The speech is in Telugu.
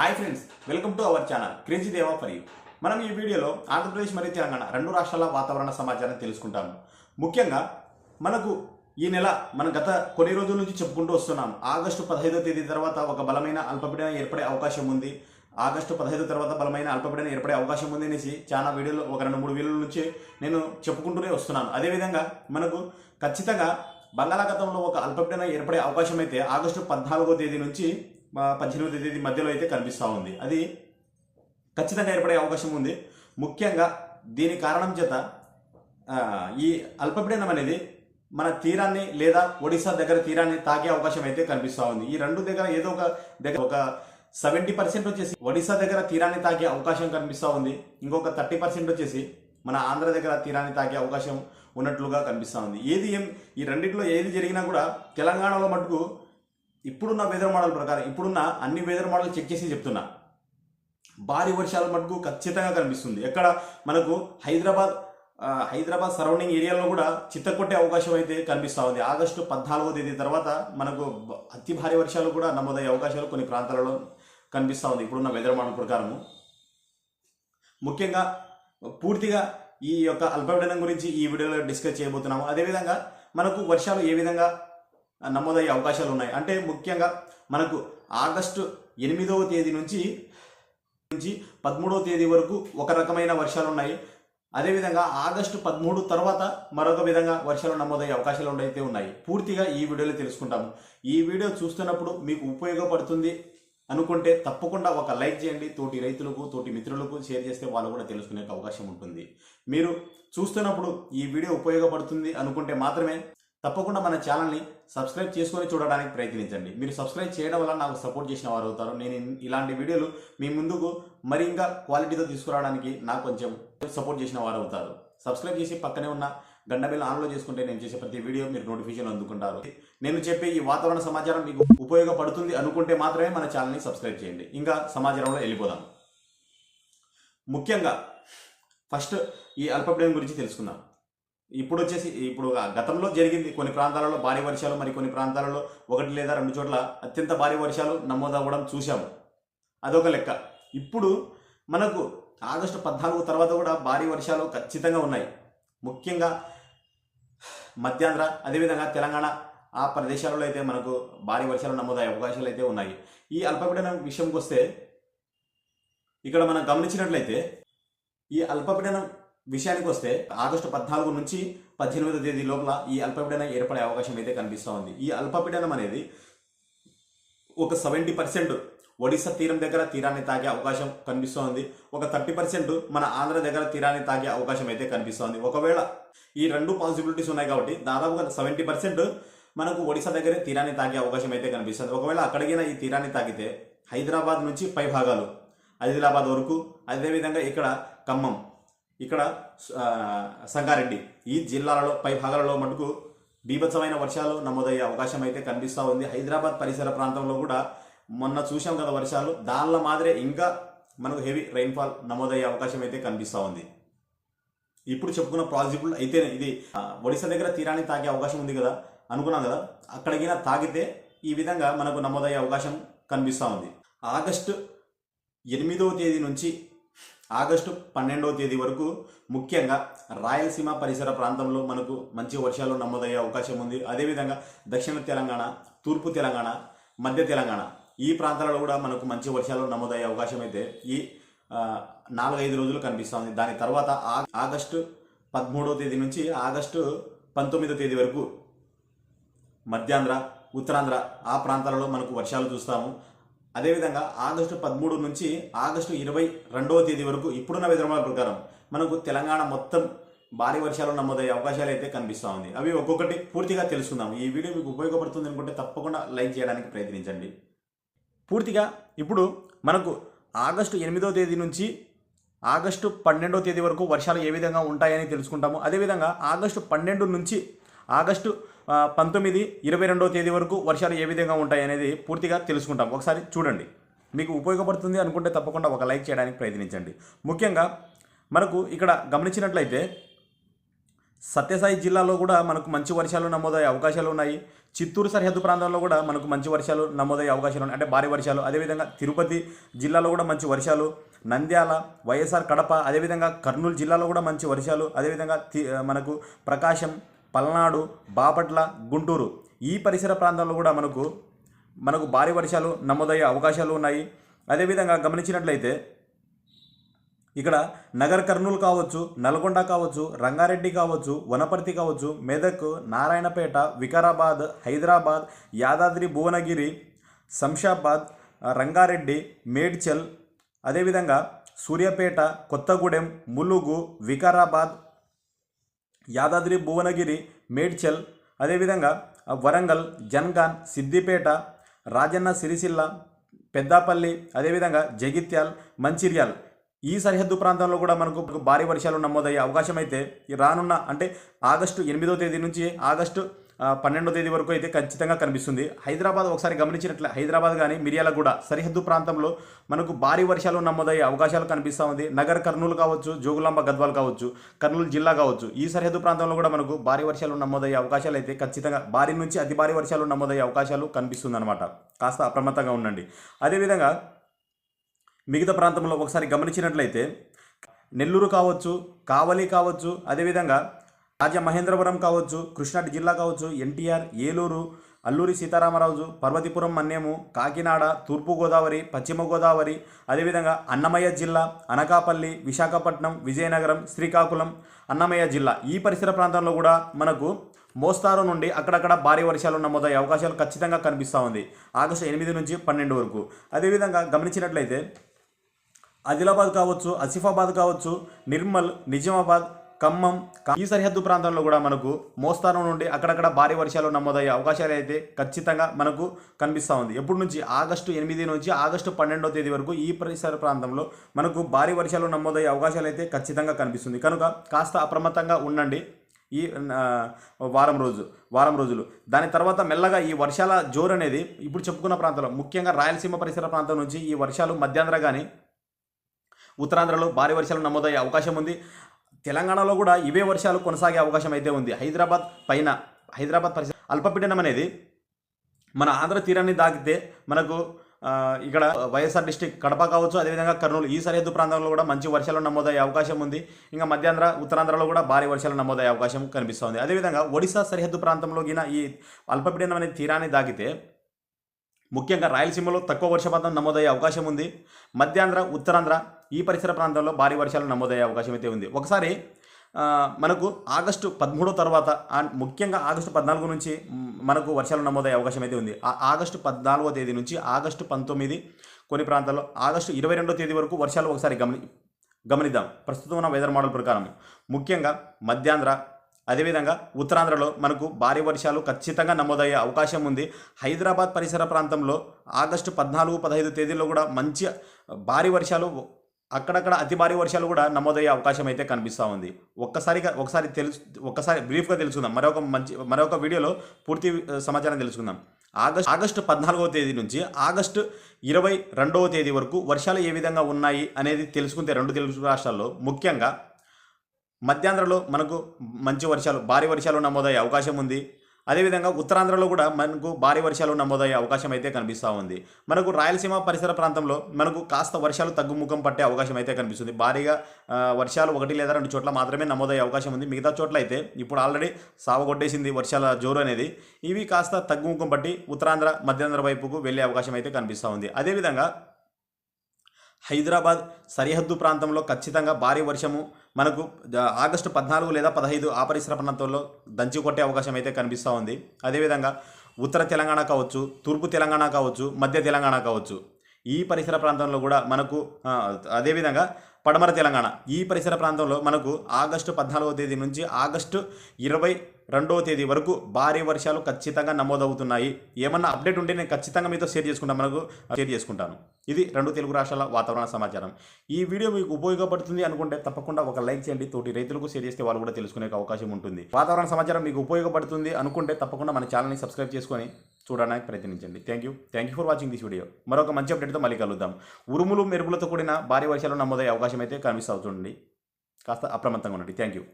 Hi friends welcome to our channel crazy Deva for you. మనం ఈ వీడియోలో ఆంధ్రప్రదేశ్ మరియు తెలంగాణ రెండు రాష్ట్రాల వాతావరణ సమాచారం తెలుసుకుంటాము. ముఖ్యంగా మనకు ఈ నెల మన గత కొన్ని రోజుల నుంచి చెప్పుకుంటూ వస్తున్నాం ఆగస్టు పదహైదో తేదీ తర్వాత ఒక బలమైన అల్పపీడనం ఏర్పడే అవకాశం ఉంది. ఆగస్టు పదహైదు తర్వాత బలమైన అల్పపీడనం ఏర్పడే అవకాశం ఉంది అనేసి చాలా వీడియోలు ఒక రెండు మూడు వీడియోల నుంచి నేను చెప్పుకుంటూనే వస్తున్నాను. అదేవిధంగా మనకు ఖచ్చితంగా బంగాళాఖాతంలో ఒక అల్పపీడనం ఏర్పడే అవకాశం అయితే ఆగస్టు పద్నాలుగో తేదీ నుంచి పద్దెనిమిది తేదీ మధ్యలో అయితే కనిపిస్తూ ఉంది. అది ఖచ్చితంగా ఏర్పడే అవకాశం ఉంది. ముఖ్యంగా దీని కారణం చేత ఈ అల్పపీడనం అనేది మన తీరాన్ని లేదా ఒడిశా దగ్గర తీరాన్ని తాకే అవకాశం అయితే కనిపిస్తూ ఉంది. ఈ రెండు దగ్గర ఏదో ఒక దగ్గర ఒక సెవెంటీ పర్సెంట్ వచ్చేసి ఒడిశా దగ్గర తీరాన్ని తాకే అవకాశం కనిపిస్తూ ఉంది. ఇంకొక థర్టీ పర్సెంట్ వచ్చేసి మన ఆంధ్ర దగ్గర తీరాన్ని తాకే అవకాశం ఉన్నట్లుగా కనిపిస్తూ ఉంది. ఏది ఏం ఈ రెండిట్లో ఏది జరిగినా కూడా తెలంగాణలో మటుకు ఇప్పుడున్న వెదర్ మోడల్ ప్రకారం ఇప్పుడున్న అన్ని వెదర్ మోడల్ చెక్ చేసి చెప్తున్నా. భారీ వర్షాలు మటుకు ఖచ్చితంగా కనిపిస్తుంది. ఎక్కడ మనకు హైదరాబాద్ హైదరాబాద్ సరౌండింగ్ ఏరియాలో కూడా చిత్తకొట్టే అవకాశం అయితే కనిపిస్తూ ఉంది. ఆగస్టు పద్నాలుగో తేదీ తర్వాత మనకు అతి భారీ వర్షాలు కూడా నమోదయ్యే అవకాశాలు కొన్ని ప్రాంతాలలో కనిపిస్తూ ఉంది ఇప్పుడున్న వెదర్ మోడల్ ప్రకారము. ముఖ్యంగా పూర్తిగా ఈ యొక్క అల్పపీడనం గురించి ఈ వీడియోలో డిస్కస్ చేయబోతున్నాము. అదేవిధంగా మనకు వర్షాలు ఏ విధంగా నమోదయ్యే అవకాశాలు ఉన్నాయి. అంటే ముఖ్యంగా మనకు ఆగస్టు ఎనిమిదవ తేదీ నుంచి నుంచి పదమూడవ తేదీ వరకు ఒక రకమైన వర్షాలు ఉన్నాయి. అదేవిధంగా ఆగస్టు పదమూడు తర్వాత మరొక విధంగా వర్షాలు నమోదయ్యే అవకాశాలు అయితే ఉన్నాయి. పూర్తిగా ఈ వీడియోలో తెలుసుకుంటాము. ఈ వీడియో చూస్తున్నప్పుడు మీకు ఉపయోగపడుతుంది అనుకుంటే తప్పకుండా ఒక లైక్ చేయండి. తోటి రైతులకు తోటి మిత్రులకు షేర్ చేస్తే వాళ్ళు కూడా తెలుసుకునే అవకాశం ఉంటుంది. మీరు చూస్తున్నప్పుడు ఈ వీడియో ఉపయోగపడుతుంది అనుకుంటే మాత్రమే తప్పకుండా మన ఛానల్ని సబ్స్క్రైబ్ చేసుకొని చూడడానికి ప్రయత్నించండి. మీరు సబ్స్క్రైబ్ చేయడం వల్ల నాకు సపోర్ట్ చేసిన వారు అవుతారు. నేను ఇలాంటి వీడియోలు మీ ముందుకు మరి ఇంకా క్వాలిటీతో తీసుకురావడానికి నాకు కొంచెం సపోర్ట్ చేసిన వారు అవుతారు. సబ్స్క్రైబ్ చేసి పక్కనే ఉన్న గంట బిల్ ఆన్లో చేసుకుంటే నేను చేసే ప్రతి వీడియో మీరు నోటిఫికేషన్ అందుకుంటారు. నేను చెప్పే ఈ వాతావరణ సమాచారం మీకు ఉపయోగపడుతుంది అనుకుంటే మాత్రమే మన ఛానల్ని సబ్స్క్రైబ్ చేయండి. ఇంకా సమాచారంలో వెళ్ళిపోదాం. ముఖ్యంగా ఫస్ట్ ఈ అల్పపీడనం గురించి తెలుసుకుందాం. ఇప్పుడు వచ్చేసి ఇప్పుడు గతంలో జరిగింది కొన్ని ప్రాంతాలలో భారీ వర్షాలు మరి కొన్ని ప్రాంతాలలో ఒకటి లేదా రెండు చోట్ల అత్యంత భారీ వర్షాలు నమోదవ్వడం చూశాము. అదొక లెక్క. ఇప్పుడు మనకు ఆగస్టు పద్నాలుగు తర్వాత కూడా భారీ వర్షాలు ఖచ్చితంగా ఉన్నాయి. ముఖ్యంగా మధ్యాంధ్ర అదేవిధంగా తెలంగాణ ఆ ప్రదేశాలలో అయితే మనకు భారీ వర్షాలు నమోదయ్యే అవకాశాలు అయితే ఉన్నాయి. ఈ అల్పపీడనం విషయంకి వస్తే ఇక్కడ మనం గమనించినట్లయితే ఈ అల్పపీడనం విషయానికి వస్తే ఆగస్టు పద్నాలుగు నుంచి పద్దెనిమిదో తేదీ లోపల ఈ అల్పపీడనం ఏర్పడే అవకాశం అయితే కనిపిస్తూ ఉంది ఈ అల్పపీడనం అనేది ఒక సెవెంటీ పర్సెంట్ ఒడిశా తీరం దగ్గర తీరాన్ని తాగే అవకాశం కనిపిస్తోంది ఒక థర్టీ పర్సెంట్ మన ఆంధ్ర దగ్గర తీరాన్ని తాగే అవకాశం అయితే కనిపిస్తోంది ఒకవేళ ఈ రెండు పాసిబిలిటీస్ ఉన్నాయి కాబట్టి దాదాపుగా సెవెంటీ పర్సెంట్ మనకు ఒడిశా దగ్గరే తీరాన్ని తాగే అవకాశం అయితే కనిపిస్తుంది ఒకవేళ అక్కడికైనా ఈ తీరాన్ని తాకితే హైదరాబాద్ నుంచి పై భాగాలు ఆదిలాబాద్ వరకు అదేవిధంగా ఇక్కడ ఖమ్మం ఇక్కడ సంగారెడ్డి. ఈ జిల్లాలలో పై భాగాలలో మటుకు బీభత్సమైన వర్షాలు నమోదయ్యే అవకాశం అయితే కనిపిస్తూ ఉంది. హైదరాబాద్ పరిసర ప్రాంతంలో కూడా మొన్న చూసాం కదా వర్షాలు. దానిలో మాదిరే ఇంకా మనకు హెవీ రైన్ఫాల్ నమోదయ్యే అవకాశం అయితే కనిపిస్తూ ఉంది. ఇప్పుడు చెప్పుకున్న పాజిబుల్ అయితే ఇది ఒడిశా దగ్గర తీరాన్ని తాకే అవకాశం ఉంది కదా అనుకున్నాం కదా అక్కడికైనా తాగితే ఈ విధంగా మనకు నమోదయ్యే అవకాశం కనిపిస్తూ ఉంది. ఆగస్టు ఎనిమిదవ తేదీ నుంచి ఆగస్టు పన్నెండవ తేదీ వరకు ముఖ్యంగా రాయలసీమ పరిసర ప్రాంతంలో మనకు మంచి వర్షాలు నమోదయ్యే అవకాశం ఉంది. అదేవిధంగా దక్షిణ తెలంగాణ తూర్పు తెలంగాణ మధ్య తెలంగాణ ఈ ప్రాంతాలలో కూడా మనకు మంచి వర్షాలు నమోదయ్యే అవకాశం అయితే ఈ నాలుగైదు రోజులు కనిపిస్తుంది దాని తర్వాత ఆగస్టు పదమూడవ తేదీ నుంచి ఆగస్టు పంతొమ్మిదో తేదీ వరకు మధ్యాంధ్ర ఉత్తరాంధ్ర ఆ ప్రాంతాలలో మనకు వర్షాలు చూస్తాము. అదేవిధంగా ఆగస్టు పదమూడు నుంచి ఆగస్టు ఇరవై రెండవ తేదీ వరకు ఇప్పుడున్న విధానాల ప్రకారం మనకు తెలంగాణ మొత్తం భారీ వర్షాలు నమోదయ్యే అవకాశాలు అయితే కనిపిస్తూ ఉంది. అవి ఒక్కొక్కటి పూర్తిగా తెలుసుకుందాం. ఈ వీడియో మీకు ఉపయోగపడుతుంది అనుకుంటే తప్పకుండా లైక్ చేయడానికి ప్రయత్నించండి. పూర్తిగా ఇప్పుడు మనకు ఆగస్టు ఎనిమిదో తేదీ నుంచి ఆగస్టు పన్నెండో తేదీ వరకు వర్షాలు ఏ విధంగా ఉంటాయని తెలుసుకుంటాము. అదేవిధంగా ఆగస్టు పన్నెండు నుంచి ఆగస్టు పంతొమ్మిది ఇరవై రెండో తేదీ వరకు వర్షాలు ఏ విధంగా ఉంటాయి అనేది పూర్తిగా తెలుసుకుంటాం. ఒకసారి చూడండి. మీకు ఉపయోగపడుతుంది అనుకుంటే తప్పకుండా ఒక లైక్ చేయడానికి ప్రయత్నించండి. ముఖ్యంగా మనకు ఇక్కడ గమనించినట్లయితే సత్యసాయి జిల్లాలో కూడా మనకు మంచి వర్షాలు నమోదయ్యే అవకాశాలు ఉన్నాయి. చిత్తూరు సరిహద్దు ప్రాంతంలో కూడా మనకు మంచి వర్షాలు నమోదయ్యే అవకాశాలు ఉన్నాయి. అంటే భారీ వర్షాలు అదేవిధంగా తిరుపతి జిల్లాలో కూడా మంచి వర్షాలు నంద్యాల వైఎస్ఆర్ కడప అదేవిధంగా కర్నూలు జిల్లాలో కూడా మంచి వర్షాలు అదేవిధంగా మనకు ప్రకాశం పల్నాడు బాపట్ల గుంటూరు ఈ పరిసర ప్రాంతాల్లో కూడా మనకు మనకు భారీ వర్షాలు నమోదయ్యే అవకాశాలు ఉన్నాయి. అదేవిధంగా గమనించినట్లయితే ఇక్కడ నగర్ కర్నూలు కావచ్చు నల్గొండ కావచ్చు రంగారెడ్డి కావచ్చు వనపర్తి కావచ్చు మెదక్ నారాయణపేట వికారాబాద్ హైదరాబాద్ యాదాద్రి భువనగిరి శంషాబాద్ రంగారెడ్డి మేడ్చల్ అదేవిధంగా సూర్యాపేట కొత్తగూడెం ములుగు వికారాబాద్ యాదాద్రి భువనగిరి మేడ్చల్ అదేవిధంగా వరంగల్ జన్గాన్ సిద్దిపేట రాజన్న సిరిసిల్ల పెద్దాపల్లి అదేవిధంగా జగిత్యాల్ మంచిర్యాల్. ఈ సరిహద్దు ప్రాంతంలో కూడా మనకు భారీ వర్షాలు నమోదయ్యే అవకాశం అయితే రానున్న అంటే ఆగస్టు ఎనిమిదో తేదీ నుంచి ఆగస్టు పన్నెండో తేదీ వరకు అయితే ఖచ్చితంగా కనిపిస్తుంది. హైదరాబాద్ ఒకసారి గమనించినట్లే హైదరాబాద్ కానీ మిర్యాల కూడా సరిహద్దు ప్రాంతంలో మనకు భారీ వర్షాలు నమోదయ్యే అవకాశాలు కనిపిస్తూ ఉంది. నగర్ కర్నూలు కావచ్చు జోగులాంబ గద్వాల్ కావచ్చు కర్నూలు జిల్లా కావచ్చు ఈ సరిహద్దు ప్రాంతంలో కూడా మనకు భారీ వర్షాలు నమోదయ్యే అవకాశాలు అయితే ఖచ్చితంగా భారీ నుంచి అతి భారీ వర్షాలు నమోదయ్యే అవకాశాలు కనిపిస్తుంది అనమాట కాస్త అప్రమత్తంగా ఉండండి. అదేవిధంగా మిగతా ప్రాంతంలో ఒకసారి గమనించినట్లయితే నెల్లూరు కావచ్చు కావలి కావచ్చు అదేవిధంగా రాజమహేంద్రవరం కావచ్చు కృష్ణా జిల్లా కావచ్చు ఎన్టీఆర్ ఏలూరు అల్లూరి సీతారామరాజు పర్వతిపురం మన్నేము కాకినాడ తూర్పుగోదావరి పశ్చిమ గోదావరి అదేవిధంగా అన్నమయ్య జిల్లా అనకాపల్లి విశాఖపట్నం విజయనగరం శ్రీకాకుళం అన్నమయ్య జిల్లా. ఈ పరిసర ప్రాంతంలో కూడా మనకు మోస్తారు నుండి అక్కడక్కడ భారీ వర్షాలు నమోదయ్యే అవకాశాలు ఖచ్చితంగా కనిపిస్తూ ఉంది. ఆగస్టు ఎనిమిది నుంచి పన్నెండు వరకు. అదేవిధంగా గమనించినట్లయితే ఆదిలాబాద్ కావచ్చు ఆసిఫాబాద్ కావచ్చు నిర్మల్ నిజామాబాద్ ఖమ్మం ఈ సరిహద్దు ప్రాంతంలో కూడా మనకు మోస్తారు నుండి అక్కడక్కడ భారీ వర్షాలు నమోదయ్యే అవకాశాలు అయితే ఖచ్చితంగా మనకు కనిపిస్తూ ఉంది. ఎప్పటి నుంచి? ఆగస్టు ఎనిమిది నుంచి ఆగస్టు పన్నెండో తేదీ వరకు ఈ పరిసర ప్రాంతంలో మనకు భారీ వర్షాలు నమోదయ్యే అవకాశాలు అయితే ఖచ్చితంగా కనిపిస్తుంది. కనుక కాస్త అప్రమత్తంగా ఉండండి ఈ వారం రోజు వారం రోజులు. దాని తర్వాత మెల్లగా ఈ వర్షాల జోరు అనేది ఇప్పుడు చెప్పుకున్న ప్రాంతంలో ముఖ్యంగా రాయలసీమ పరిసర ప్రాంతం నుంచి ఈ వర్షాలు మధ్యాంధ్ర కానీ ఉత్తరాంధ్రలో భారీ వర్షాలు నమోదయ్యే అవకాశం ఉంది. తెలంగాణలో కూడా ఇవే వర్షాలు కొనసాగే అవకాశం అయితే ఉంది. హైదరాబాద్ పైన హైదరాబాద్ పరిస్థితి అల్పపీడనం అనేది మన ఆంధ్ర తీరాన్ని దాకితే మనకు ఇక్కడ వైఎస్ఆర్ డిస్టిక్ కడప కావచ్చు అదేవిధంగా కర్నూలు ఈ సరిహద్దు ప్రాంతంలో కూడా మంచి వర్షాలు నమోదయ్యే అవకాశం ఉంది. ఇంకా మధ్యాంధ్ర ఉత్తరాంధ్రలో కూడా భారీ వర్షాలు నమోదయ్యే అవకాశం కనిపిస్తుంది. అదేవిధంగా ఒడిశా సరిహద్దు ప్రాంతంలో గిన ఈ అల్పపీడనం అనే తీరాన్ని దాకితే ముఖ్యంగా రాయలసీమలో తక్కువ వర్షపాతం నమోదయ్యే అవకాశం ఉంది. మధ్యాంధ్ర ఉత్తరాంధ్ర ఈ పరిసర ప్రాంతాల్లో భారీ వర్షాలు నమోదయ్యే అవకాశం అయితే ఉంది. ఒకసారి మనకు ఆగస్టు పదమూడో తర్వాత ముఖ్యంగా ఆగస్టు పద్నాలుగు నుంచి మనకు వర్షాలు నమోదయ్యే అవకాశం అయితే ఉంది. ఆ ఆగస్టు పద్నాలుగో తేదీ నుంచి ఆగస్టు పంతొమ్మిది కొన్ని ప్రాంతాల్లో ఆగస్టు ఇరవై రెండో తేదీ వరకు వర్షాలు ఒకసారి గమని గమనిద్దాం. ప్రస్తుతం ఉన్న వెదర్ మోడల్ ప్రకారం ముఖ్యంగా మధ్యాంధ్ర అదేవిధంగా ఉత్తరాంధ్రలో మనకు భారీ వర్షాలు ఖచ్చితంగా నమోదయ్యే అవకాశం ఉంది. హైదరాబాద్ పరిసర ప్రాంతంలో ఆగస్టు పద్నాలుగు పదహైదు తేదీల్లో కూడా మంచి భారీ వర్షాలు అక్కడక్కడ అతి భారీ వర్షాలు కూడా నమోదయ్యే అవకాశం అయితే కనిపిస్తూ ఉంది. ఒక్కసారిగా ఒకసారి తెలుసు ఒక్కసారి బ్రీఫ్గా తెలుసుకుందాం. మరొక మంచి మరొక వీడియోలో పూర్తి సమాచారం తెలుసుకుందాం. ఆగస్ట్ ఆగస్టు పద్నాలుగవ తేదీ నుంచి ఆగస్టు ఇరవై రెండవ తేదీ వరకు వర్షాలు ఏ విధంగా ఉన్నాయి అనేది తెలుసుకుంటే రెండు తెలుగు రాష్ట్రాల్లో ముఖ్యంగా మధ్యాంధ్రలో మనకు మంచి వర్షాలు భారీ వర్షాలు నమోదయ్యే అవకాశం ఉంది. అదేవిధంగా ఉత్తరాంధ్రలో కూడా మనకు భారీ వర్షాలు నమోదయ్యే అవకాశం అయితే కనిపిస్తూ ఉంది. మనకు రాయలసీమ పరిసర ప్రాంతంలో మనకు కాస్త వర్షాలు తగ్గుముఖం పట్టే అవకాశం అయితే కనిపిస్తుంది. భారీగా వర్షాలు ఒకటి లేదా రెండు చోట్ల మాత్రమే నమోదయ్యే అవకాశం ఉంది. మిగతా చోట్ల అయితే ఇప్పుడు ఆల్రెడీ సావగొట్టేసింది వర్షాల జోరు అనేది. ఇవి కాస్త తగ్గుముఖం పట్టి ఉత్తరాంధ్ర మధ్యాంధ్ర వైపుకు వెళ్ళే అవకాశం అయితే కనిపిస్తూ ఉంది. అదేవిధంగా హైదరాబాద్ సరిహద్దు ప్రాంతంలో ఖచ్చితంగా భారీ వర్షము మనకు ఆగస్టు పద్నాలుగు లేదా పదహైదు ఆ పరిసర ప్రాంతంలో దంచి కొట్టే అవకాశం అయితే కనిపిస్తూ ఉంది. అదేవిధంగా ఉత్తర తెలంగాణ కావచ్చు తూర్పు తెలంగాణ కావచ్చు మధ్య తెలంగాణ కావచ్చు ఈ పరిసర ప్రాంతంలో కూడా మనకు అదేవిధంగా పడమర తెలంగాణ ఈ పరిసర ప్రాంతంలో మనకు ఆగస్టు పద్నాలుగో తేదీ నుంచి ఆగస్టు ఇరవై రెండవ తేదీ వరకు భారీ వర్షాలు ఖచ్చితంగా నమోదవుతున్నాయి. ఏమన్నా అప్డేట్ ఉంటే నేను ఖచ్చితంగా మీతో షేర్ చేసుకుంటాను మనకు షేర్ చేసుకుంటాను. ఇది రెండు తెలుగు రాష్ట్రాల వాతావరణ సమాచారం. ఈ వీడియో మీకు ఉపయోగపడుతుంది అనుకుంటే తప్పకుండా ఒక లైక్ చేయండి. తోటి రైతులకు షేర్ చేస్తే వాళ్ళు కూడా తెలుసుకునే అవకాశం ఉంటుంది. వాతావరణ సమాచారం మీకు ఉపయోగపడుతుంది అనుకుంటే తప్పకుండా మన ఛానల్ని సబ్స్క్రైబ్ చేసుకొని చూడడానికి ప్రయత్నించండి. Thank you thank you for watching this video మరొక మంచి అప్డేట్తో మళ్ళీ కలుద్దాం. ఉరుములు మెరుపులతో కూడిన భారీ వర్షాలు నమోదయ్యే అవకాశం అయితే కనిపిస్తూ అవుతుంది కాస్త అప్రమత్తంగా ఉండండి. Thank you